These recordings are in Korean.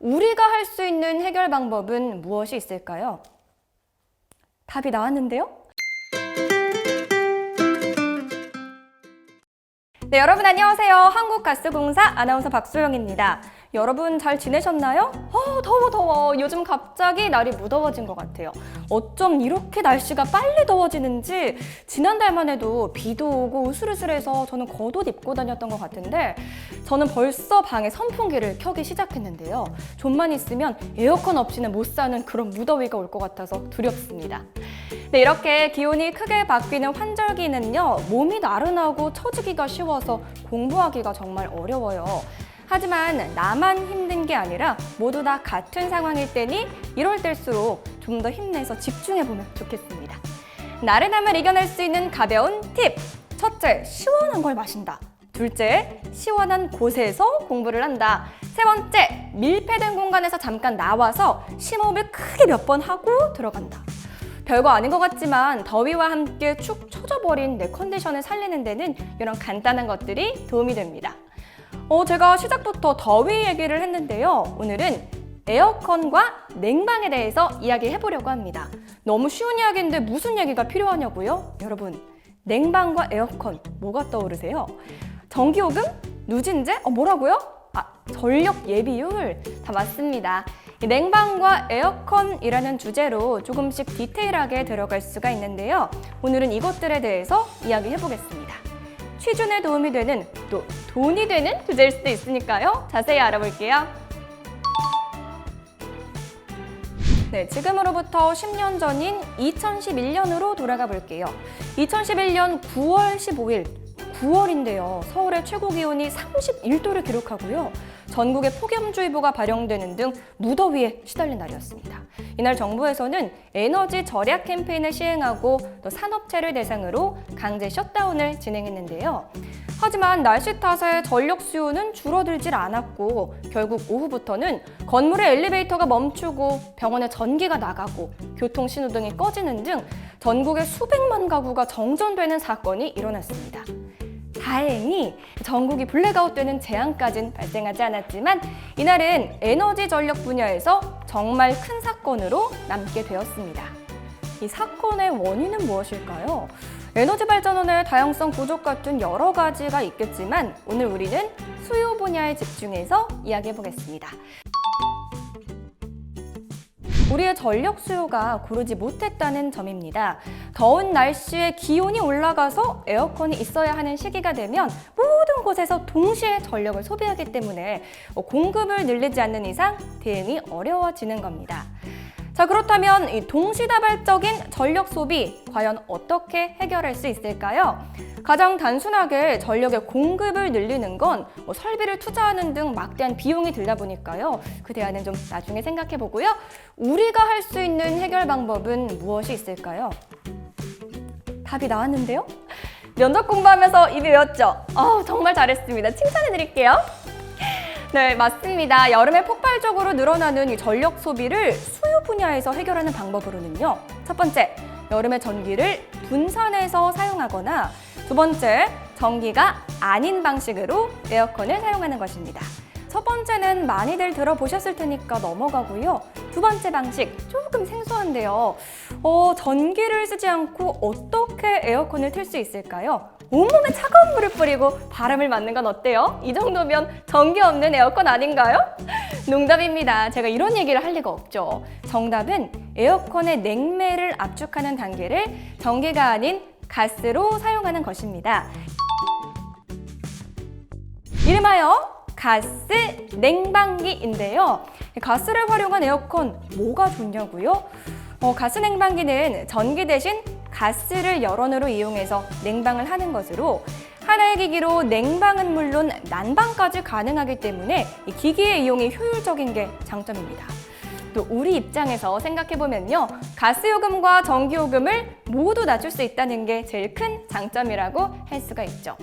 우리가 할 수 있는 해결 방법은 무엇이 있을까요? 답이 나왔는데요? 네, 여러분 안녕하세요. 한국가스공사 아나운서 박소영입니다. 여러분 잘 지내셨나요? 어, 더워 더워. 요즘 갑자기 날이 무더워진 것 같아요. 어쩜 이렇게 날씨가 빨리 더워지는지 지난달만 해도 비도 오고 우슬우슬해서 저는 겉옷 입고 다녔던 것 같은데 저는 벌써 방에 선풍기를 켜기 시작했는데요. 좀만 있으면 에어컨 없이는 못 사는 그런 무더위가 올 것 같아서 두렵습니다. 네, 이렇게 기온이 크게 바뀌는 환절기는요, 몸이 나른하고 처지기가 쉬워서 공부하기가 정말 어려워요. 하지만 나만 힘든 게 아니라 모두 다 같은 상황일 때니 이럴 때일수록 좀 더 힘내서 집중해보면 좋겠습니다. 나른함을 이겨낼 수 있는 가벼운 팁! 첫째, 시원한 걸 마신다. 둘째, 시원한 곳에서 공부를 한다. 세 번째, 밀폐된 공간에서 잠깐 나와서 심호흡을 크게 몇 번 하고 들어간다. 별거 아닌 것 같지만 더위와 함께 축 처져버린 내 컨디션을 살리는 데는 이런 간단한 것들이 도움이 됩니다. 어, 제가 시작부터 더위 얘기를 했는데요. 오늘은 에어컨과 냉방에 대해서 이야기해 보려고 합니다. 너무 쉬운 이야기인데 무슨 얘기가 필요하냐고요? 여러분, 냉방과 에어컨 뭐가 떠오르세요? 전기요금? 누진제? 어, 뭐라고요? 아, 전력 예비율 다 맞습니다. 이 냉방과 에어컨이라는 주제로 조금씩 디테일하게 들어갈 수가 있는데요. 오늘은 이것들에 대해서 이야기해 보겠습니다. 취준에 도움이 되는 또 돈이 되는 주제일 수도 있으니까요. 자세히 알아볼게요. 네, 지금으로부터 10년 전인 2011년으로 돌아가 볼게요. 2011년 9월 15일, 9월인데요. 서울의 최고 기온이 31도를 기록하고요. 전국에 폭염주의보가 발령되는 등 무더위에 시달린 날이었습니다. 이날 정부에서는 에너지 절약 캠페인을 시행하고 또 산업체를 대상으로 강제 셧다운을 진행했는데요. 하지만 날씨 탓에 전력 수요는 줄어들질 않았고 결국 오후부터는 건물의 엘리베이터가 멈추고 병원에 전기가 나가고 교통 신호등이 꺼지는 등 전국의 수백만 가구가 정전되는 사건이 일어났습니다. 다행히 전국이 블랙아웃 되는 재앙까진 발생하지 않았지만 이날은 에너지 전력 분야에서 정말 큰 사건으로 남게 되었습니다. 이 사건의 원인은 무엇일까요? 에너지 발전원의 다양성 부족 같은 여러 가지가 있겠지만 오늘 우리는 수요 분야에 집중해서 이야기해 보겠습니다. 우리의 전력 수요가 고르지 못했다는 점입니다. 더운 날씨에 기온이 올라가서 에어컨이 있어야 하는 시기가 되면 모든 곳에서 동시에 전력을 소비하기 때문에 공급을 늘리지 않는 이상 대응이 어려워지는 겁니다. 자, 그렇다면 이 동시다발적인 전력 소비 과연 어떻게 해결할 수 있을까요? 가장 단순하게 전력의 공급을 늘리는 건 뭐 설비를 투자하는 등 막대한 비용이 들다 보니까요. 그 대안은 좀 나중에 생각해 보고요. 우리가 할 수 있는 해결 방법은 무엇이 있을까요? 답이 나왔는데요? 면접 공부하면서 입이 외웠죠? 어, 정말 잘했습니다. 칭찬해 드릴게요. 네, 맞습니다. 여름에 폭발적으로 늘어나는 이 전력 소비를 수요 분야에서 해결하는 방법으로는요. 첫 번째, 여름에 전기를 분산해서 사용하거나 두 번째, 전기가 아닌 방식으로 에어컨을 사용하는 것입니다. 첫 번째는 많이들 들어보셨을 테니까 넘어가고요. 두 번째 방식 조금 생소한데요. 어, 전기를 쓰지 않고 어떻게 에어컨을 틀 수 있을까요? 온몸에 차가운 물을 뿌리고 바람을 맞는 건 어때요? 이 정도면 전기 없는 에어컨 아닌가요? 농담입니다. 제가 이런 얘기를 할 리가 없죠. 정답은 에어컨의 냉매를 압축하는 단계를 전기가 아닌 가스로 사용하는 것입니다. 이름하여 가스 냉방기인데요. 가스를 활용한 에어컨 뭐가 좋냐고요? 어, 가스 냉방기는 전기 대신 가스를 열원으로 이용해서 냉방을 하는 것으로 하나의 기기로 냉방은 물론 난방까지 가능하기 때문에 이 기기의 이용이 효율적인 게 장점입니다. 또 우리 입장에서 생각해 보면요. 가스 요금과 전기 요금을 모두 낮출 수 있다는 게 제일 큰 장점이라고 할 수가 있죠.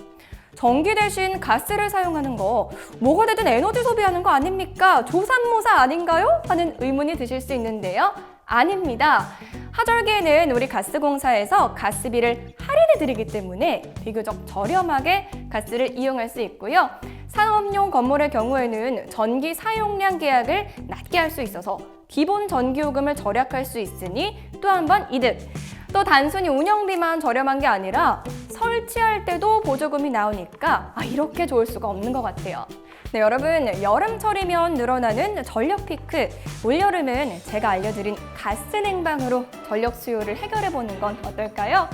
전기 대신 가스를 사용하는 거 뭐가 되든 에너지 소비하는 거 아닙니까? 조삼모사 아닌가요? 하는 의문이 드실 수 있는데요. 아닙니다. 하절기에는 우리 가스공사에서 가스비를 할인해 드리기 때문에 비교적 저렴하게 가스를 이용할 수 있고요. 산업용 건물의 경우에는 전기 사용량 계약을 낮게 할 수 있어서 기본 전기요금을 절약할 수 있으니 또 한 번 이득. 또 단순히 운영비만 저렴한 게 아니라 설치할 때도 보조금이 나오니까 아, 이렇게 좋을 수가 없는 것 같아요. 네, 여러분 여름철이면 늘어나는 전력 피크, 올여름은 제가 알려드린 가스 냉방으로 전력 수요를 해결해 보는 건 어떨까요?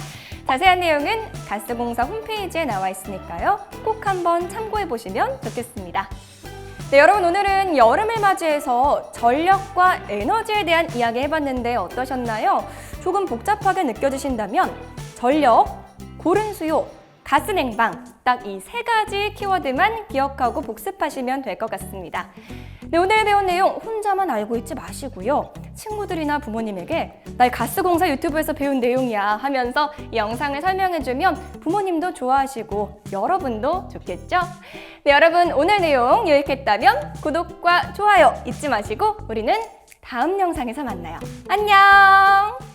자세한 내용은 가스공사 홈페이지에 나와 있으니까요. 꼭 한번 참고해 보시면 좋겠습니다. 네, 여러분 오늘은 여름을 맞이해서 전력과 에너지에 대한 이야기 해봤는데 어떠셨나요? 조금 복잡하게 느껴지신다면 전력, 고른 수요, 가스 냉방 딱 이 세 가지 키워드만 기억하고 복습하시면 될 것 같습니다. 네, 오늘 배운 내용 혼자만 알고 있지 마시고요. 친구들이나 부모님에게 나 가스공사 유튜브에서 배운 내용이야 하면서 이 영상을 설명해주면 부모님도 좋아하시고 여러분도 좋겠죠? 네, 여러분 오늘 내용 유익했다면 구독과 좋아요 잊지 마시고 우리는 다음 영상에서 만나요. 안녕!